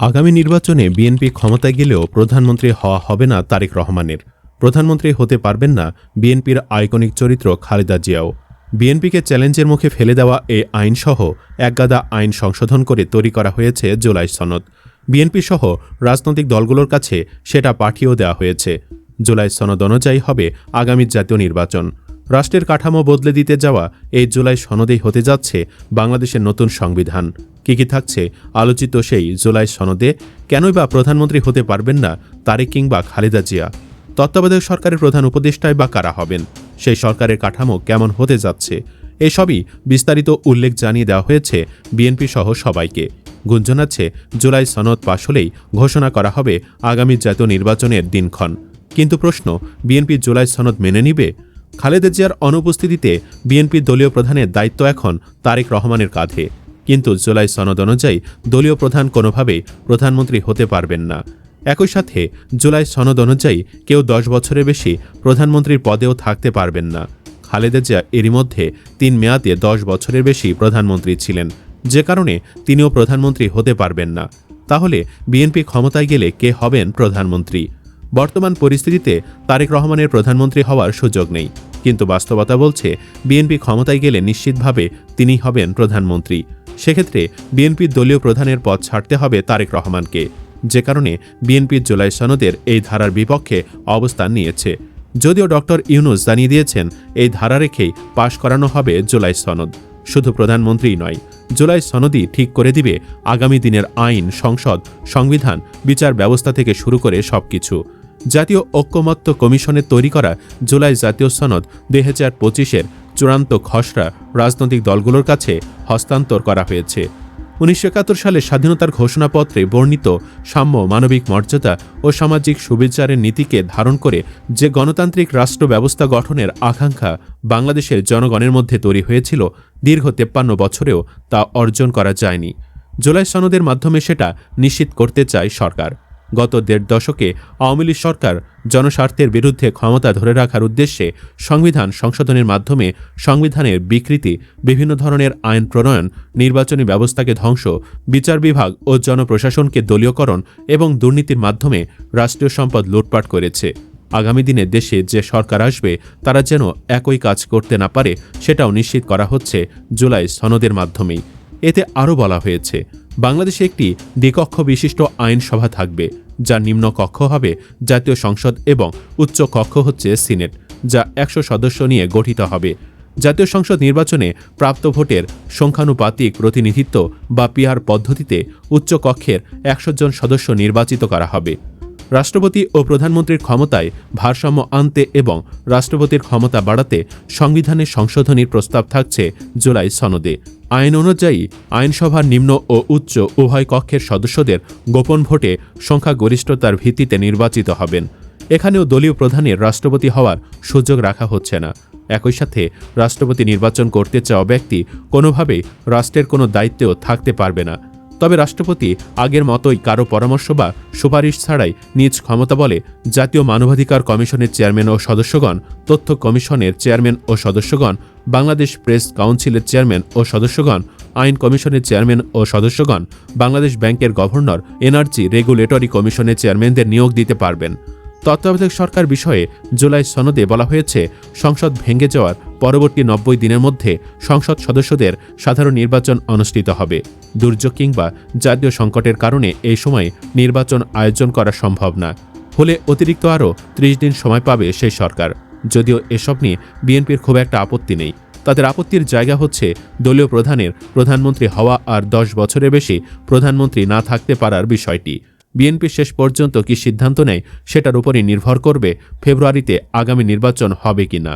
আগামী নির্বাচনে বিএনপি ক্ষমতায় গেলেও প্রধানমন্ত্রী হওয়া হবে না তারেক রহমানের। প্রধানমন্ত্রী হতে পারবেন না বিএনপির আইকনিক চরিত্র খালেদা জিয়াও। বিএনপিকে চ্যালেঞ্জের মুখে ফেলে দেওয়া এই আইনসহ একগাদা আইন সংশোধন করে তৈরি করা হয়েছে জুলাই সনদ। বিএনপি সহ রাজনৈতিক দলগুলোর কাছে সেটা পাঠিয়েও দেওয়া হয়েছে। জুলাই সনদ অনুযায়ী হবে আগামী জাতীয় নির্বাচন। রাষ্ট্রের কাঠামো বদলে দিতে যাওয়া এই জুলাই সনদেই হতে যাচ্ছে বাংলাদেশের নতুন সংবিধান। কি কি থাকছে আলোচিত সেই জুলাই সনদে? কেনই বা প্রধানমন্ত্রী হতে পারবেন না তারেক কিংবা খালেদা জিয়া? তত্ত্বাবধায়ক সরকারের প্রধান উপদেষ্টায় বা কারা হবেন? সেই সরকারের কাঠামো কেমন হতে যাচ্ছে? এসবই বিস্তারিত উল্লেখ জানিয়ে দেওয়া হয়েছে বিএনপি সহ সবাইকে। গুঞ্জন আছে, জুলাই সনদ পাশ হলেই ঘোষণা করা হবে আগামী জাতীয় নির্বাচনের দিনক্ষণ। কিন্তু প্রশ্ন, বিএনপি জুলাই সনদ মেনে নিবে? খালেদা জিয়ার অনুপস্থিতিতে বিএনপি দলীয় প্রধানের দায়িত্ব এখন তারেক রহমানের কাঁধে। কিন্তু জুলাই সনদ অনুযায়ী দলীয় প্রধান কোনোভাবেই প্রধানমন্ত্রী হতে পারবেন না। একই সাথে জুলাই সনদ অনুযায়ী কেউ দশ বছরের বেশি প্রধানমন্ত্রীর পদেও থাকতে পারবেন না। খালেদা জিয়া এরই মধ্যে তিন মেয়াদে দশ বছরের বেশি প্রধানমন্ত্রী ছিলেন। যে কারণে তিনিও প্রধানমন্ত্রী হতে পারবেন না। তাহলে বিএনপি ক্ষমতায় গেলে কে হবেন প্রধানমন্ত্রী? বর্তমান পরিস্থিতিতে তারেক রহমানের প্রধানমন্ত্রী হওয়ার সুযোগ নেই। কিন্তু বাস্তবতা বলছে, বিএনপি ক্ষমতায় গেলে নিশ্চিতভাবে তিনি হবেন প্রধানমন্ত্রী। সেক্ষেত্রে বিএনপির দলীয় প্রধানের পদ ছাড়তে হবে তারেক রহমানকে। যে কারণে বিএনপির জুলাই সনদের এই ধারার বিপক্ষে অবস্থান নিয়েছে। যদিও ডক্টর ইউনুস জানিয়ে দিয়েছেন, এই ধারা রেখেই পাশ করানো হবে জুলাই সনদ। শুধু প্রধানমন্ত্রীই নয়, জুলাই সনদই ঠিক করে দিবে আগামী দিনের আইন, সংসদ, সংবিধান, বিচার ব্যবস্থা থেকে শুরু করে সবকিছু। জাতীয় ঐক্যমত্য কমিশনের তৈরি করা জুলাই জাতীয় সনদ দুই হাজার পঁচিশের চূড়ান্ত খসড়া রাজনৈতিক দলগুলোর কাছে হস্তান্তর করা হয়েছে। উনিশশো একাত্তর সালে স্বাধীনতার ঘোষণাপত্রে বর্ণিত সাম্য মানবিক মর্যাদা ও সামাজিক সুবিচারের নীতিকে ধারণ করে যে গণতান্ত্রিক রাষ্ট্র ব্যবস্থা গঠনের আকাঙ্ক্ষা বাংলাদেশের জনগণের মধ্যে তৈরি হয়েছিল, দীর্ঘ তেপ্পান্ন বছরেও তা অর্জন করা যায়নি। জুলাই সনদের মাধ্যমে সেটা নিশ্চিত করতে চায় সরকার। গত দেড় দশকে আওয়ামী লীগ সরকার জনস্বার্থের বিরুদ্ধে ক্ষমতা ধরে রাখার উদ্দেশ্যে সংবিধান সংশোধনের মাধ্যমে সংবিধানের বিকৃতি, বিভিন্ন ধরনের আইন প্রণয়ন, নির্বাচনী ব্যবস্থাকে ধ্বংস, বিচার বিভাগ ও জনপ্রশাসনকে দলীয়করণ এবং দুর্নীতির মাধ্যমে রাষ্ট্রীয় সম্পদ লুটপাট করেছে। আগামী দিনে দেশে যে সরকার আসবে, তারা যেন একই কাজ করতে না পারে, সেটাও নিশ্চিত করা হচ্ছে জুলাই সনদের মাধ্যমেই। এতে আরও বলা হয়েছে বাংলাদেশে একটি দ্বিকক্ষ বিশিষ্ট আইনসভা থাকবে, যার নিম্ন কক্ষ হবে জাতীয় সংসদ এবং উচ্চ কক্ষ হচ্ছে সিনেট, যা একশো সদস্য নিয়ে গঠিত হবে। জাতীয় সংসদ নির্বাচনে প্রাপ্ত ভোটের সংখ্যানুপাতিক প্রতিনিধিত্ব বা পিয়ার পদ্ধতিতে উচ্চ কক্ষের একশো জন সদস্য নির্বাচিত করা হবে। রাষ্ট্রপতি ও প্রধানমন্ত্রীর ক্ষমতায় ভারসাম্য আনতে এবং রাষ্ট্রপতির ক্ষমতা বাড়াতে সংবিধানের সংশোধনীর প্রস্তাব থাকছে জুলাই সনদে। আইন অনুযায়ী, আইনসভার নিম্ন ও উচ্চ উভয় কক্ষের সদস্যদের গোপন ভোটে সংখ্যাগরিষ্ঠতার ভিত্তিতে নির্বাচিত হবেন। এখানেও দলীয় প্রধানের রাষ্ট্রপতি হওয়ার সুযোগ রাখা হচ্ছে না। একই সাথে রাষ্ট্রপতি নির্বাচন করতে চাওয়া ব্যক্তি কোনোভাবেই রাষ্ট্রের কোনো দায়িত্বেও থাকতে পারবে না। তবে রাষ্ট্রপতি আগের মতোই কারও পরামর্শ বা সুপারিশ ছাড়াই নিজ ক্ষমতা বলে জাতীয় মানবাধিকার কমিশনের চেয়ারম্যান ও সদস্যগণ, তথ্য কমিশনের চেয়ারম্যান ও সদস্যগণ, বাংলাদেশ প্রেস কাউন্সিলের চেয়ারম্যান ও সদস্যগণ, আইন কমিশনের চেয়ারম্যান ও সদস্যগণ, বাংলাদেশ ব্যাংকের গভর্নর, এনার্জি রেগুলেটরি কমিশনের চেয়ারম্যানদের নিয়োগ দিতে পারবেন। তত্ত্বাবধায়ক সরকার বিষয়ে জুলাই সনদে বলা হয়েছে, সংসদ ভেঙে যাওয়ার পরবর্তী নব্বই দিনের মধ্যে সংসদ সদস্যদের সাধারণ নির্বাচন অনুষ্ঠিত হবে। দুর্যোগ কিংবা জাতীয় সংকটের কারণে এই সময় নির্বাচন আয়োজন করা সম্ভব না। হলে অতিরিক্ত আরও ত্রিশ দিন সময় পাবে সেই সরকার। যদিও এসব নিয়ে বিএনপির খুব একটা আপত্তি নেই। তাদের আপত্তির জায়গা হচ্ছে দলীয় প্রধানের প্রধানমন্ত্রী হওয়া আর দশ বছরের বেশি প্রধানমন্ত্রী না থাকতে পারার বিষয়টি। বিএনপি শেষ পর্যন্ত কি সিদ্ধান্ত নেয় সেটার উপরই নির্ভর করবে ফেব্রুয়ারিতে আগামী নির্বাচন হবে কি না